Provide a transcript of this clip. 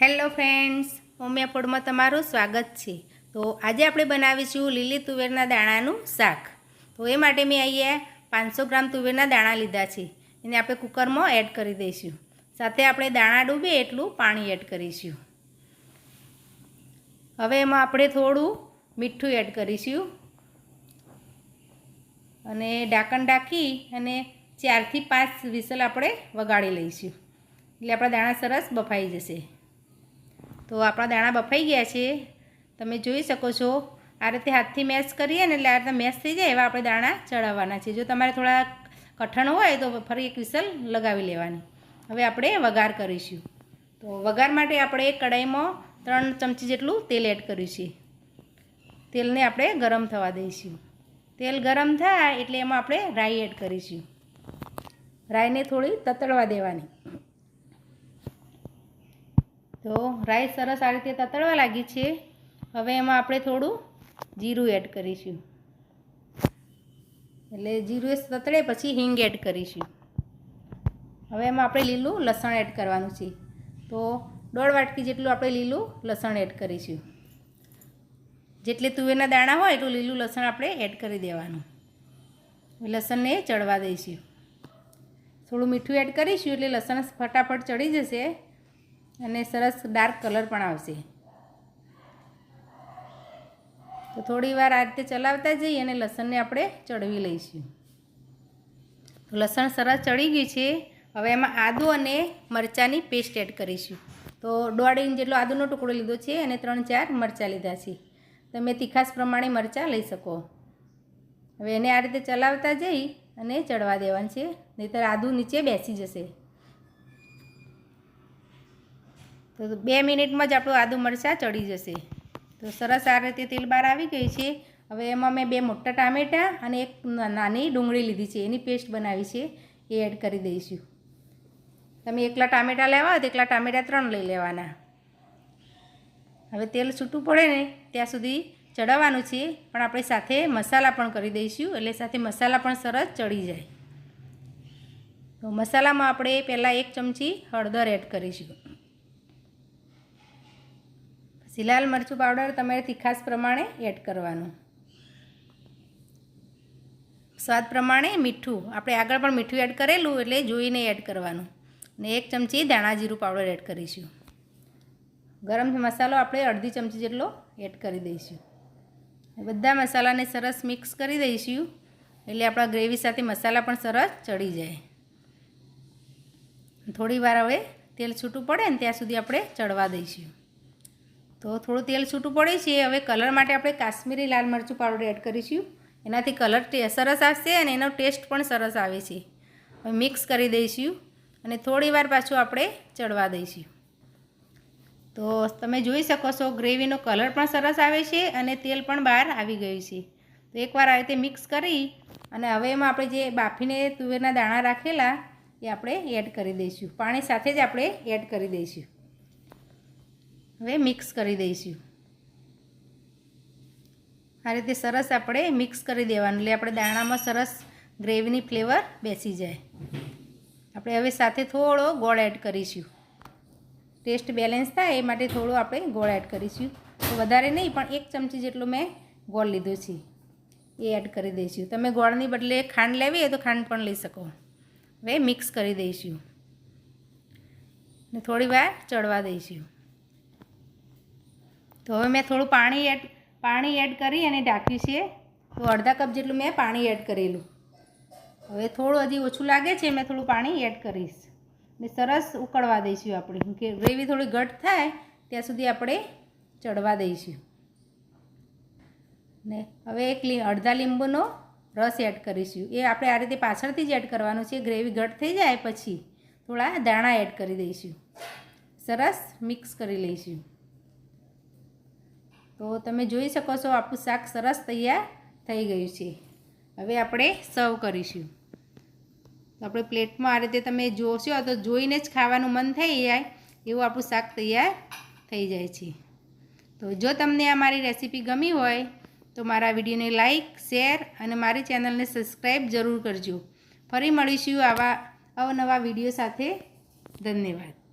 Hello friends ઓમિયા ફૂડમાં તમારું સ્વાગત છે. તો આજે આપણે બનાવીશું લીલી તુવેરના દાણાનું શાક. તો એ માટે મેં અહીંયા પાંચસો ગ્રામ તુવેરના દાણા લીધા છે. એને આપણે કુકરમાં એડ કરી દઈશું. સાથે આપણે દાણા ડૂબે એટલું પાણી એડ કરીશું. હવે એમાં આપણે થોડું મીઠું એડ કરીશું. અને ઢાંકણ ઢાંકી અને ચારથી પાંચ વિસલ આપણે વગાડી લઈશું. એટલે આપણા દાણા સરસ બફાઈ જશે. તો આપણા દાણા બફાઈ ગયા છે. તમે જોઈ શકો છો, આ રીતે હાથથી મેશ કરીએ ને એટલે આ રીતે મેશ થઈ જાય એવા આપણે દાણા ચડાવવાના છે. જો તમારે થોડા કઠણ હોય તો ફરી એક વિસલ લગાવી લેવાની. હવે આપણે વઘાર કરીશું. તો વઘાર માટે આપણે કડાઈમાં ત્રણ ચમચી જેટલું તેલ એડ કર્યું છે તેલને આપણે ગરમ થવા દઈશું. તેલ ગરમ થાય એટલે એમાં આપણે રાઈ એડ કરીશું. રાઈને થોડી તતડવા દેવાની. તો રાઈસ સરસ આ રીતે તતળવા લાગી છે. હવે એમાં આપણે થોડું જીરું એડ કરીશું. એટલે જીરું એ તતળે પછી હિંગ એડ કરીશું. હવે એમાં આપણે લીલું લસણ એડ કરવાનું છે. તો દોઢ વાટકી જેટલું આપણે લીલું લસણ એડ કરીશું. જેટલી તુવેરના દાણા હોય એટલું લીલું લસણ આપણે એડ કરી દેવાનું. લસણને ચડવા દઈશું. થોડું મીઠું એડ કરીશું એટલે લસણ ફટાફટ ચડી જશે. અને સરસ ડાર્ક કલર પણ આવશે. તો થોડી વાર આ રીતે ચલાવતા જઈએ અને લસણને આપણે ચડવી લઈશું. તો લસણ સરસ ચડી ગયું છે. હવે એમાં આદું અને મરચાંની પેસ્ટ એડ કરીશું. તો દોઢ ઇંચ જેટલો આદુનો ટુકડો લીધો છે અને ત્રણ ચાર મરચાં લીધા છે. તમે તીખાસ પ્રમાણે મરચાં લઈ શકો. હવે એને આ રીતે ચલાવતા જઈ અને ચડવા દેવાનું છે. નહીંતર આદું નીચે બેસી જશે. તો બે મિનિટમાં જ આપણું આદું મરચાં ચડી જશે. તો સરસ આ રીતે તેલ બહાર આવી ગઈ છે. હવે એમાં મેં બે મોટા ટામેટાં અને એક નાની ડુંગળી લીધી છે. એની પેસ્ટ બનાવી છે. એ એડ કરી દઈશું. તમે એકલા ટામેટાં લેવા હોય તો એકલા ટામેટાં ત્રણ લઈ લેવાના. હવે તેલ છૂટું પડે ને ત્યાં સુધી ચડાવવાનું છે. પણ આપણે સાથે મસાલા પણ કરી દઈશું. એટલે સાથે મસાલા પણ સરસ ચડી જાય. તો મસાલામાં આપણે પહેલાં એક ચમચી હળદર એડ કરીશું. પછી મરચું પાવડર તમારે તીખાસ પ્રમાણે એડ કરવાનું. સ્વાદ પ્રમાણે મીઠું, આપણે આગળ પણ મીઠું એડ કરેલું એટલે જોઈને એડ કરવાનું. ને એક ચમચી ધાણા જીરું પાવડર એડ કરીશું. ગરમ મસાલો આપણે અડધી ચમચી જેટલો એડ કરી દઈશું. બધા મસાલાને સરસ મિક્સ કરી દઈશું, એટલે આપણા ગ્રેવી સાથે મસાલા પણ સરસ ચડી જાય. થોડી વાર હવે તેલ છૂટું પડે ને ત્યાં સુધી આપણે ચડવા દઈશું. તો થોડું તેલ છૂટું પડે છે. હવે કલર માટે આપણે કાશ્મીરી લાલ મરચું પાવડર એડ કરીશું. એનાથી કલર સરસ આવશે અને એનો ટેસ્ટ પણ સરસ આવે છે. હવે મિક્સ કરી દઈશું અને થોડી વાર પાછું આપણે ચડવા દઈશું. તો તમે જોઈ શકો છો, ગ્રેવીનો કલર પણ સરસ આવે છે અને તેલ પણ બહાર આવી ગયું છે. તો એકવાર આ રીતે મિક્સ કરી અને હવે એમાં આપણે જે બાફીને તુવેરના દાણા રાખેલા, એ આપણે એડ કરી દઈશું. પાણી સાથે જ આપણે એડ કરી દઈશું. હવે મિક્સ કરી દઈશું. આ રીતે સરસ આપણે મિક્સ કરી દેવાનું, એટલે આપણે દાણામાં સરસ ગ્રેવીની ફ્લેવર બેસી જાય. આપણે હવે સાથે થોડો ગોળ એડ કરીશું. ટેસ્ટ બેલેન્સ થાય એ માટે થોડો આપણે ગોળ એડ કરીશું. તો વધારે નહીં, પણ એક ચમચી જેટલો મેં ગોળ લીધો છે. એ એડ કરી દઈશું. તમે ગોળની બદલે ખાંડ લેવી હોય તો ખાંડ પણ લઈ શકો. હવે મિક્સ કરી દઈશું. ને થોડી વાર ચડવા દઈશું. તો હવે મેં થોડું પાણી એડ પાણી એડ કરી અને ઢાંક્યું છે. તો અડધા કપ જેટલું મેં પાણી એડ કરેલું. હવે થોડું હજી ઓછું લાગે છે, મેં થોડું પાણી એડ કરીશ. ને સરસ ઉકળવા દઈશું આપણે. કે ગ્રેવી થોડી ઘટ થાય, ત્યાં સુધી આપણે ચડવા દઈશું. ને હવે એક અડધા લીંબુનો રસ એડ કરીશું. એ આપણે આ રીતે પાછળથી જ એડ કરવાનું છે. ગ્રેવી ઘટ થઈ જાય પછી થોડા દાણા એડ કરી દઈશું. સરસ મિક્સ કરી લઈશું. તો તમે જોઈ શકો છો, આપણું શાક સરસ તૈયાર થઈ ગયું છે. હવે આપણે સર્વ કરીશું. આપણે પ્લેટમાં આ રીતે તમે જોશો તો જોઈને જ ખાવાનું મન થઈ જાય, એવું આપણું શાક તૈયાર થઈ જાય છે. તો જો તમને આ મારી રેસીપી ગમી હોય, તો મારા વિડીયોને લાઈક, શેર અને મારી ચેનલને સબસ્ક્રાઈબ જરૂર કરજો. ફરી મળીશું આવા અવનવા વીડિયો સાથે. ધન્યવાદ.